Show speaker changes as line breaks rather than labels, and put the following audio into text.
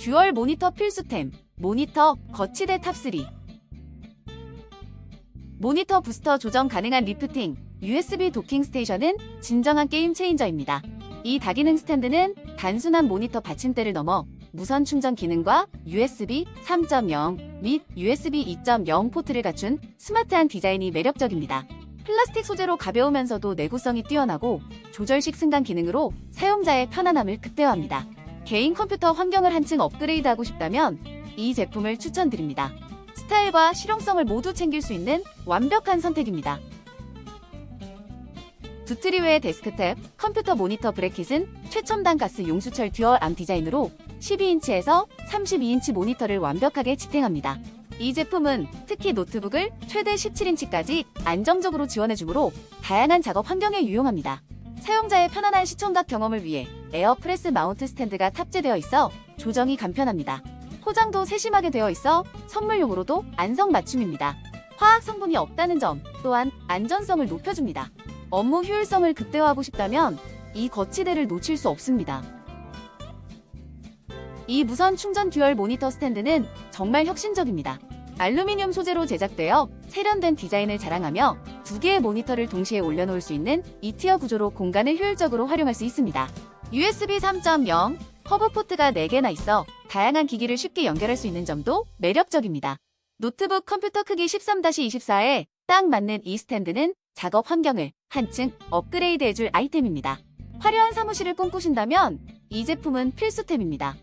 듀얼 모니터 필수템, 모니터 거치대 탑3. 모니터 부스터 조정 가능한 리프팅, USB 도킹 스테이션은 진정한 게임 체인저입니다. 이 다기능 스탠드는 단순한 모니터 받침대를 넘어 무선 충전 기능과 USB 3.0 및 USB 2.0 포트를 갖춘 스마트한 디자인이 매력적입니다. 플라스틱 소재로 가벼우면서도 내구성이 뛰어나고 조절식 승강 기능으로 사용자의 편안함을 극대화합니다. 개인 컴퓨터 환경을 한층 업그레이드하고 싶다면 이 제품을 추천드립니다. 스타일과 실용성을 모두 챙길 수 있는 완벽한 선택입니다. 두트리웨의 데스크탭 컴퓨터 모니터 브래킷은 최첨단 가스 용수철 듀얼 암 디자인으로 12인치에서 32인치 모니터를 완벽하게 지탱합니다. 이 제품은 특히 노트북을 최대 17인치까지 안정적으로 지원해주므로 다양한 작업 환경에 유용합니다. 사용자의 편안한 시청각 경험을 위해 에어프레스 마운트 스탠드가 탑재되어 있어 조정이 간편합니다. 포장도 세심하게 되어 있어 선물용으로도 안성맞춤입니다. 화학 성분이 없다는 점 또한 안전성을 높여줍니다. 업무 효율성을 극대화하고 싶다면 이 거치대를 놓칠 수 없습니다. 이 무선 충전 듀얼 모니터 스탠드는 정말 혁신적입니다. 알루미늄 소재로 제작되어 세련된 디자인을 자랑하며 두 개의 모니터를 동시에 올려놓을 수 있는 2티어 구조로 공간을 효율적으로 활용할 수 있습니다. USB 3.0 허브 포트가 4개나 있어 다양한 기기를 쉽게 연결할 수 있는 점도 매력적입니다. 노트북 컴퓨터 크기 13-24에 딱 맞는 이 스탠드는 작업 환경을 한층 업그레이드 해줄 아이템입니다. 화려한 사무실을 꿈꾸신다면 이 제품은 필수템입니다.